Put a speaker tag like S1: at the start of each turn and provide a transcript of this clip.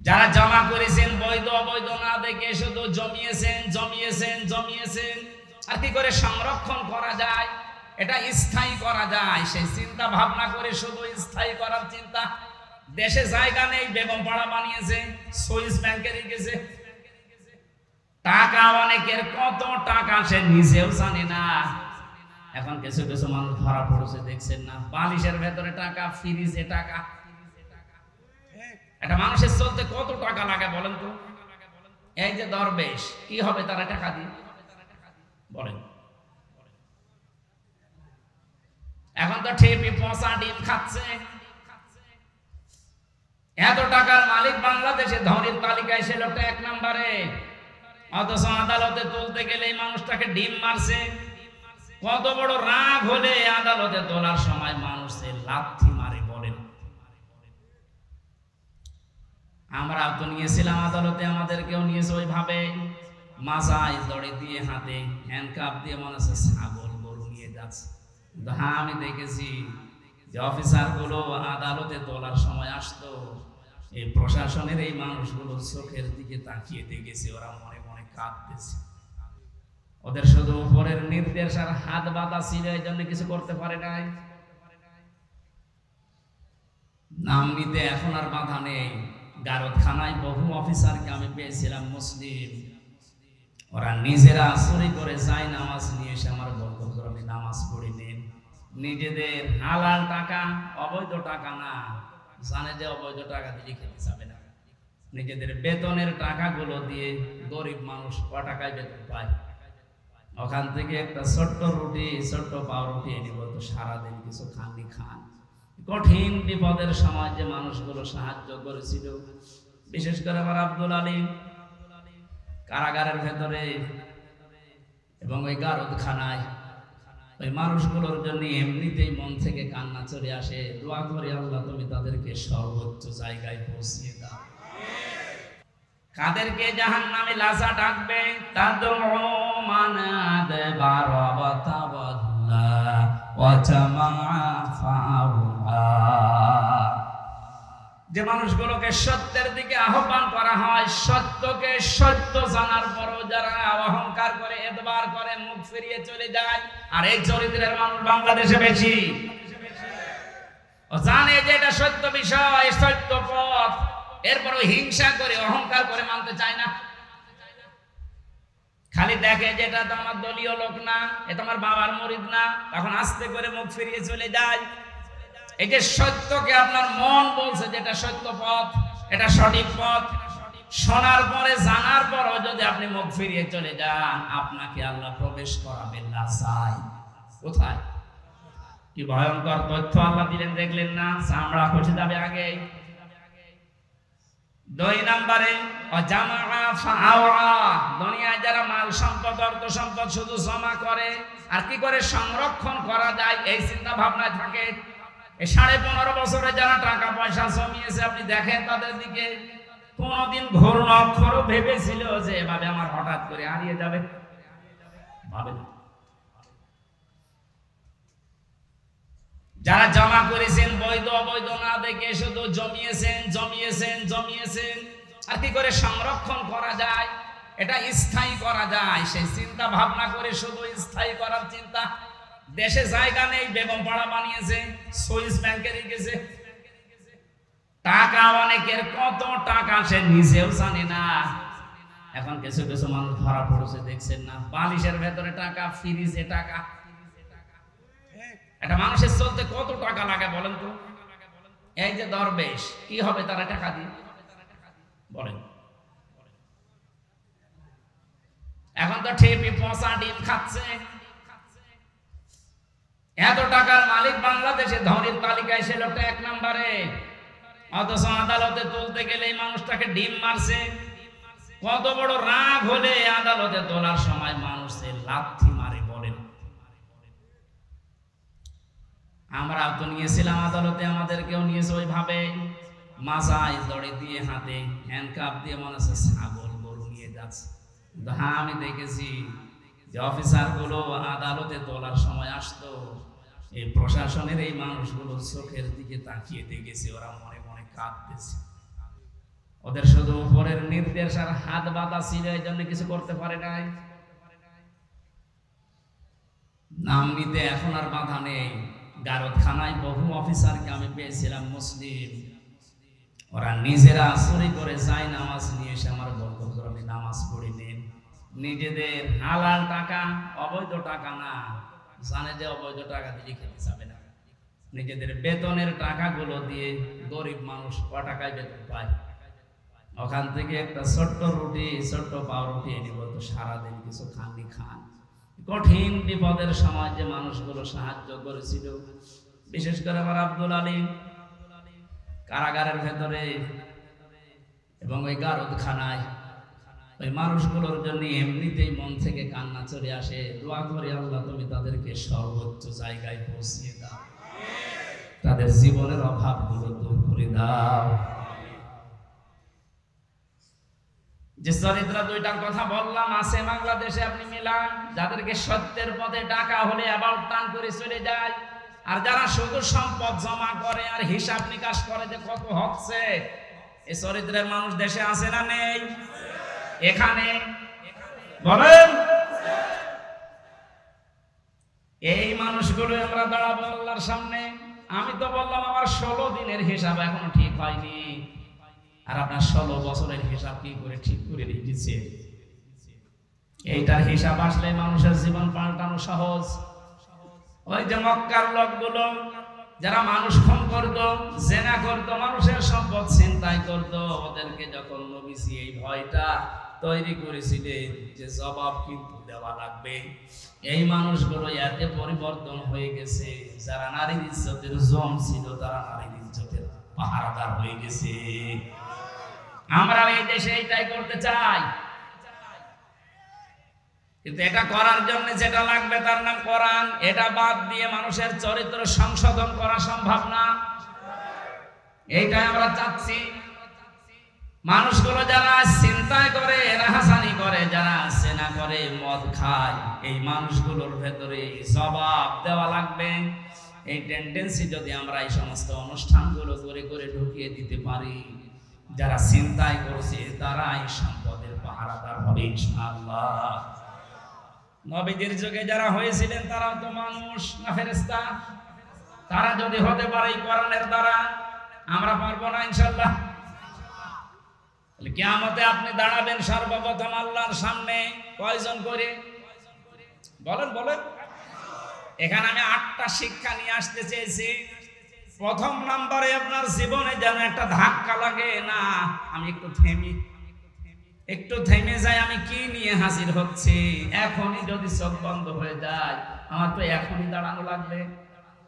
S1: যারা জমা করেছেন, বৈধ, অবৈধ না দেখে শুধু জমিয়েছেন জমিয়েছেন জমিয়েছেন। আর কি করে সংরক্ষণ করা যায়? এটা স্থায়ী করা যায়। সেই চিন্তা ভাবনা করে শুধু স্থায়ী করার চিন্তা। দেশে জায়গা নেই, বেগম পাড়া বানিয়েছে, সুইস ব্যাংকে রেখেছে। টাকা অনেকের, কত টাকা সে নিজেও জানে না। এখন কিছু কিছু মানুষ ধরা পড়েছে, দেখছেন না। বালিশের ভেতরে টাকা, ফ্রিজে টাকা। একটা মানুষের চলতে কত টাকা লাগে বলেন তো? এই যে দরবেশ, কি হবে তারা টাকা দিয়ে? বলেন। এখন তো ঠেপি পচা ডিম খাচ্ছে। এত টাকার মালিক বাংলাদেশে ধনীর তালিকায় সে লোকটা এক নম্বরে। অথচ আদালতে তুলতে গেলে এই মানুষটাকে ডিম মারছে। কত বড় রাগ হলে আদালতে তোলার সময় মানুষের লাথি মারে বলেন আমরা তো নিয়েছিলাম আদালতে, আমাদেরকেও নিয়েছে ওইভাবে মাজায় দড়ি দিয়ে হাতে হ্যান্ডকাপ দিয়ে মনে হচ্ছে ছাগল গরু নিয়ে যাচ্ছে। হ্যাঁ আমি দেখেছি যে অফিসারগুলো আদালতে তোলার সময় আসতো, এই প্রশাসনের এই মানুষগুলো চোখের দিকে তাকিয়ে দেখেছে, ওরা মনে মনে কাঁদতেছে। ওদের শুধু উপরের নির্দেশ আর হাত বাঁধা ছিল, এই জন্য কিছু করতে পারে নাই। নাম নিতে এখন আর বাধা নেই। গারদখানায় বহু অফিসারকে আমি পেয়েছিলাম মুসলিম ওরা নিজেরা চুরি করে যায় নামাজ নিয়ে এসে আমার বলতো "হুজুর, আমি নামাজ পড়ি নেন। নিজেদের হালাল টাকা অবৈধ টাকা না জানে যে অবৈধ টাকা দিলে খেতে যাবে না। নিজেদের বেতনের টাকাগুলো দিয়ে গরিব মানুষ ক টাকায় বেতন পায়। ওখান থেকে একটা ছোট্ট রুটি ছোট্ট পাউরুটি এনে বলতো সারাদিন কিছু খাননি খান। কঠিন বিপদের সময় যে মানুষগুলো সাহায্য করেছিল। বিশেষ করে আমার আব্দুল আলী কারাগারের ভেতরে এবং ওই গারদখানায়। ওই মানুষগুলোর জন্য এমনিতেই মন থেকে কান্না চলে আসে। দোয়া করে আল্লাহ তুমি তাদেরকে সর্বোচ্চ জায়গায় পৌঁছিয়ে দাও। কাদেরকে জাহান নামে লাশা ডাকবে? তাদউ মানাদ বারাবাতাবাল্লা ওয়া জামাআ ফাআউআ যে মানুষগুলোকে সত্যের দিকে আহ্বান করা হয়, সত্যকে সত্য জানার পরও যারা অহংকার করে, এতবার করে মুখ ফিরিয়ে চলে যায়, আর এই চরিত্রের মানুষ বাংলাদেশে বেশি। জানে যে এটা সত্য বিষয়, সত্য পথ। এরপরও হিংসা করে, অহংকার করে মানতে চায় না। খালি দেখে যে এটা তো আমার দলীয় লোক না এটা আমার বাবার মরিদ না, তখন আস্তে করে মুখ ফিরিয়ে চলে যায়। এই যে সত্যকে আপনার মন বলছে যে এটা সত্য পথ, এটা সঠিক পথ, শোনার পরে জানার পরও যদি আপনি মুখ ফিরিয়ে চলে যান, আপনাকে আল্লাহ প্রবেশ করাবেন না, চাই। কোথায়? কি ভয়ঙ্কর তথ্য আল্লাহ দিলেন, দেখলেন না, চামড়া খসে যাবে আগে। দুই নম্বরে দুনিয়ায় যারা মাল সম্পদ, অর্থ সম্পদ শুধু জমা করে, আর কি করে সংরক্ষণ করা যায়, এই চিন্তা ভাবনায় থাকে। সাড়ে পনেরো বছরে যারা টাকা পয়সা জমিয়েছে, আপনি দেখেন তাদের দিকে কোনদিন ঘোর অক্ষরও ভেবেছিল যে এভাবে আমার হঠাৎ করে হারিয়ে যাবে। ভাবে যারা জমা করেছেন, বৈধ, অবৈধ না দেখে শুধু জমিয়েছেন জমিয়েছেন জমিয়েছেন, আর কি করে সংরক্ষণ করা যায়? এটা স্থায়ী করা যায়। সেই চিন্তা ভাবনা করে শুধু স্থায়ী করার চিন্তা দেশে জায়গা নেই, বেগম পাড়া বানিয়েছে, সুইস ব্যাংকে রেখেছে। টাকা অনেকের, কত টাকা সে নিজেও জানে না। এখন কিছু কিছু মানুষ ধরা পড়েছে, দেখছেন না? বালিশের ভেতরে টাকা, ফ্রিজে টাকা। একটা মানুষের চলতে কত টাকা লাগে বলেন তো? এই যে দরবেশ, কি হবে তারা টাকা দিয়ে? বলেন। এখন তো ঠেপি পচা ডিম খাচ্ছে। এত টাকার মালিক বাংলাদেশে ধনীর তালিকায় সে লোকটা এক নম্বরে। অথচ আদালতে তুলতে গেলে এই মানুষটাকে ডিম মারছে। কত বড় রাগ হলে আদালতে তোলার সময় মানুষ সে লাথি মারে বলেন। আমরা তো নিয়েছিলাম আদালতে, আমাদেরকেও নিয়েছে ওইভাবে। মাজায় দড়ি দিয়ে হাতে হ্যান্ডকাপ দিয়ে মনে হচ্ছে ছাগল গরু নিয়ে যাচ্ছে। হ্যাঁ আমি দেখেছি। যে অফিসারগুলো আদালতে তোলার সময় আসতো এই প্রশাসনের এই মানুষগুলো চোখের দিকে তাকিয়ে দেখেছে ওরা মনে মনে কাঁদতেছে। ওদের শুধু উপরের নির্দেশ আর হাত বাঁধা ছিল এই জন্য কিছু করতে পারে নাই। নাম নিতে এখন আর বাধা নেই। গারদখানায় বহু অফিসারকে আমি পেয়েছিলাম মুসলিম। ওরা নিজেরা চুরি করে যায় নামাজ নিয়ে এসে আমার "হুজুর, আমি নামাজ পড়ি নেন নিজেদের হালাল টাকা, অবৈধ টাকা না, জানে যে অবৈধ টাকা দিয়ে খেতে যাবে না। নিজেদের বেতনের টাকাগুলো দিয়ে গরিব মানুষ ক টাকায় বেতন পায়। ওখান থেকে একটা ছোট্ট রুটি, ছোট্ট পাউরুটি এনে বলতো, সারাদিন কিছু খাননি, খান। কঠিন বিপদের সময় যে মানুষগুলো সাহায্য করেছিল, বিশেষ করে আমার আব্দুল আলী কারাগারের ভেতরে এবং ওই গারদখানায় ওই মানুষগুলোর জন্য এমনিতেই মন থেকে কান্না চলে আসে। দোয়া করে আল্লাহ, তুমি তাদেরকে সর্বোচ্চ জায়গায় পৌঁছিয়ে দাও। তাদের জীবনের অভাবগুলো দূর করে দাও। যে চরিত্র দুইটার কথা বললাম, আছে বাংলাদেশে আপনি মিলান, যাদেরকে সত্যের পথে ডাকা হলে আবার টান করে চলে যায়। আর যারা শুধু সম্পদ জমা করে আর হিসাব নিকাশ করে যে কত হচ্ছে এই চরিত্রের মানুষ দেশে আছে না নেই? এখানে বলেন। এই মানুষগুলো আমরা দাঁড়াবো আল্লাহর সামনে। আমি তো বললাম আমার ষোলো দিনের হিসাব এখনও ঠিক হয়নি। আর আপনার ষোলো বছরের হিসাব কি করে ঠিক করে রেখেছে এইটার হিসাব আসলে মানুষের জীবন পাল্টানো সহজ। ওই যে মক্কার লোকগুলো, যারা মানুষ খুন করত, জেনা করত, মানুষের সম্পদ চিন্তাই করত, ওদেরকে যখন নবীজি এই ভয়টা তৈরি করেছিলেন যে জবাব কিন্তু দেওয়া লাগবে। এই মানুষগুলো এতে পরিবর্তন হয়ে গেছে। যারা নারীর ইজ্জতের জম ছিল, তারা নারীর ইজ্জতের পাহারাদার হয়ে গেছে। আমরা এই দেশে এইটাই করতে চাই। কিন্তু এটা করার জন্য যেটা লাগবে তার নাম কোরআন। এটা বাদ দিয়ে মানুষের চরিত্র সংশোধন করা সম্ভব না। এইটাই আমরা চাচ্ছি। মানুষগুলো যারা চিন্তায় করে রাহাসানি করে, যারা সেনা করে, মদ খায়, এই মানুষগুলোর ভেতরে জবাব দেওয়া লাগবে। এই টেন্ডেন্সি যদি আমরা এই সমস্ত অনুষ্ঠানগুলো করে করে ঢুকিয়ে দিতে পারি, যারা চিন্তায় করছে, তারা এই সম্পদের পাহারাদার হবে নবীদের যুগে যারা হয়েছিলেন, তারাও তো মানুষ, না ফেরেস্তা তারা যদি হতে পারে এই কোরআনের দ্বারা, আমরা পারব না ইনশাল্লাহ তাহলে কিয়ামতে আপনি দাঁড়াবেন সর্বপ্রথম আল্লাহর সামনে। কয়জন করে? বলেন বলেন। এখানে আমি আটটা শিক্ষা নিয়ে আসতে চেয়েছি। প্রথম নাম্বারে আপনার জীবনে যেন একটা ধাক্কা লাগে, না, আমি একটু থেমি। একটু থেমে যাই, আমি কি নিয়ে হাজির হচ্ছি? এখনই যদি চোখ বন্ধ হয়ে যায়, আমার তো এখনই দাঁড়ানো লাগবে।